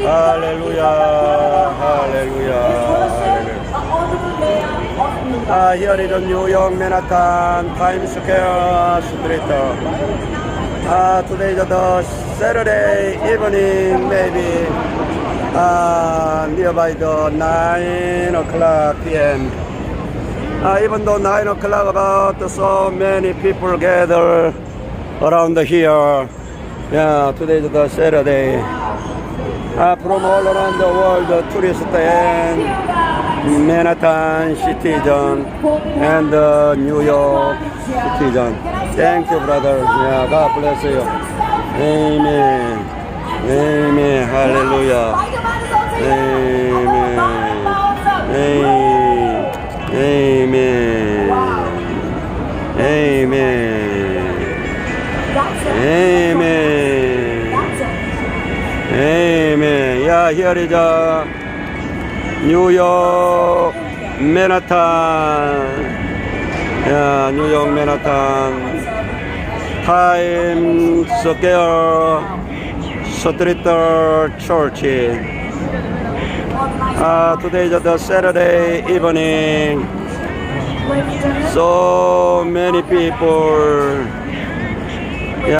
Hallelujah. Hallelujah. Hallelujah. Uh, here is New York, Manhattan, Times Square Street. Uh, today is the Saturday evening, maybe uh, nearby the 9 o'clock p.m. Uh, even though 9 o'clock about so many people gather around here. Yeah, today is the Saturday. Uh, from all around the world, the tourists and Manhattan citizen and uh, New York citizen. Thank you, brother. Yeah, God bless you. Amen. Amen. Hallelujah. Amen. Amen. Amen. Amen. Amen. Yeah, here is a New York, Manhattan. Yeah, New York, Manhattan. Times Square Street Church. Uh, today is the Saturday evening. So many people